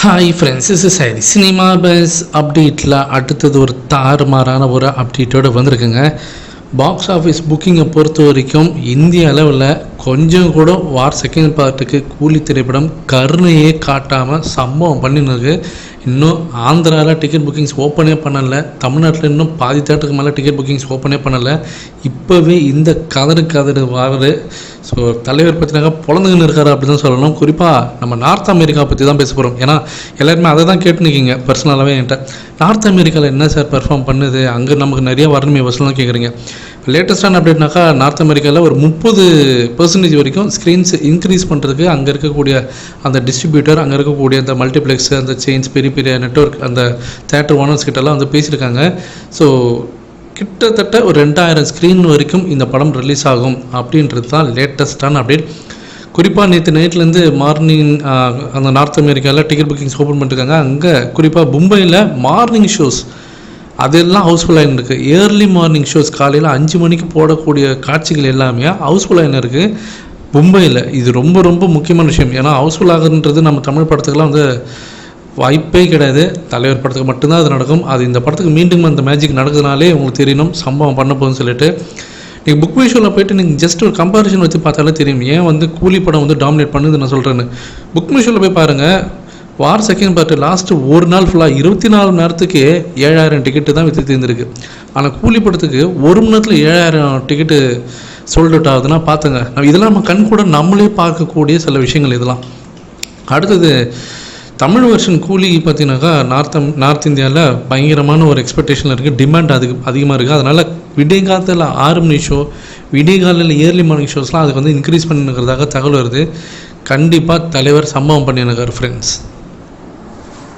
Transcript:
Hi friends is சரி cinema buzz அப்டேட்டில் அடுத்தது ஒரு தாறுமாறான ஒரு அப்டேட்டோடு வந்திருக்குங்க. பாக்ஸ் ஆஃபீஸ் புக்கிங்கை பொறுத்த வரைக்கும் இந்திய அளவில் கொஞ்சம் கூட வார் செகண்ட் பார்ட்டுக்கு கூலி திரைப்படம் கருணையே காட்டாமல் சம்பவம் பண்ணினது இன்னும் ஆந்திராவில் டிக்கெட் புக்கிங்ஸ் ஓப்பனே பண்ணலை. தமிழ்நாட்டில் இன்னும் பாதி தேட்டருக்கு மேலே டிக்கெட் புக்கிங்ஸ் ஓப்பனே பண்ணலை. இப்போவே இந்த கதறு கதறு வாரு. ஸோ தலைவர் பற்றினாக்கா பொழந்துங்கன்னு இருக்காரு அப்படி தான் சொல்லணும். குறிப்பாக நம்ம நார்த் அமெரிக்கா பற்றி தான் பேச போகிறோம் ஏன்னா எல்லாருமே அதை தான் கேட்டு நிற்கிங்க பர்சனலாகவே என்கிட்ட. நார்த் அமெரிக்காவில் என்ன சார் பெர்ஃபார்ம் பண்ணுது? அங்கே நமக்கு நிறைய வரணுமே வசூலாம் கேட்குறீங்க லேட்டஸ்டான அப்டேட்னாக்கா நார்த் அமெரிக்காவில் ஒரு முப்பது பர்சன்டேஜ் வரைக்கும் ஸ்க்ரீன்ஸ் இன்க்ரீஸ் பண்ணுறதுக்கு அங்கே இருக்கக்கூடிய அந்த டிஸ்ட்ரிபியூட்டர் அங்கே இருக்கக்கூடிய அந்த மல்டிப்ளெக்ஸ் அந்த செயின்ஸ் பெரிய பெரிய நெட்ஒர்க் அந்த தேட்டர் ஓனர்ஸ் கிட்டலாம் வந்து பேசியிருக்காங்க. ஸோ கிட்டத்தட்ட ஒரு ரெண்டாயிரம் ஸ்க்ரீன் வரைக்கும் இந்த படம் ரிலீஸ் ஆகும் அப்படின்றது தான் லேட்டஸ்டான அப்டேட் குறிப்பாக நேற்று நைட்லேருந்து மார்னிங் அந்த நார்த் அமெரிக்காவில் டிக்கெட் புக்கிங்ஸ் ஓப்பன் பண்ணிருக்காங்க. அங்கே குறிப்பாக மும்பையில் மார்னிங் ஷோஸ் அதெல்லாம் ஹவுஸ்ஃபுல் ஆகின்னு இருக்குது ஏர்லி மார்னிங் ஷோஸ் காலையில் அஞ்சு மணிக்கு போடக்கூடிய காட்சிகள் எல்லாமே ஹவுஸ்ஃபுல் ஆகின்னு இருக்குது மும்பையில் இது ரொம்ப ரொம்ப முக்கியமான விஷயம். ஏன்னா ஹவுஸ்ஃபுல் ஆகுன்றது நம்ம தமிழ் படத்துக்கெல்லாம் வந்து வாய்ப்பே கிடையாது. தலைவர் படத்துக்கு மட்டும்தான் அது நடக்கும். அது இந்த படத்துக்கு மீண்டும் அந்த மேஜிக் நடக்குதுனாலே உங்களுக்கு தெரியணும். சம்பவம் பண்ண போகுதுன்னு சொல்லிட்டு. நீங்கள் புக் ஷோவில் போயிட்டு நீங்கள் ஜஸ்ட் ஒரு கம்பாரிசன் வச்சு பார்த்தாலே தெரியும். ஏன் வந்து கூலி படம் வந்து டாமினேட் பண்ணுது நான் சொல்கிறேன்னு புக் ஷோவில் போய் பாருங்கள் வார் செகண்ட் பார்ட்டு லாஸ்ட்டு ஒரு நாள் ஃபுல்லாக இருபத்தி நாலு மணி நேரத்துக்கு ஏழாயிரம் டிக்கெட்டு தான் விற்று தீர்ந்துருக்கு. ஆனால் கூலி படத்துக்கு ஒரு மணி நேரத்தில் ஏழாயிரம் டிக்கெட்டு சோல்ட் அவுட் ஆகுதுன்னா பார்த்துங்க இதெல்லாம் நம்ம கண் கூட நம்மளே பார்க்கக்கூடிய சில விஷயங்கள் இதெல்லாம். அடுத்தது தமிழ் வெர்ஷன் கூலி பார்த்தீங்கன்னாக்கா நார்த் நார்த் இந்தியாவில் பயங்கரமான ஒரு எக்ஸ்பெக்டேஷன் இருக்குது டிமாண்ட் அதுக்கு அதிகமாக இருக்குது அதனால் விடிய காலத்தில் ஆறு மணி ஷோ விடிய காலையில் இயர்லி மார்னிங் ஷோஸ்லாம் அதுக்கு வந்து இன்க்ரீஸ் பண்ணிருக்கிறதாக தகவல் வருது. கண்டிப்பாக தலைவர் சம்பவம் பண்ணியிருக்கார் ஃப்ரெண்ட்ஸ்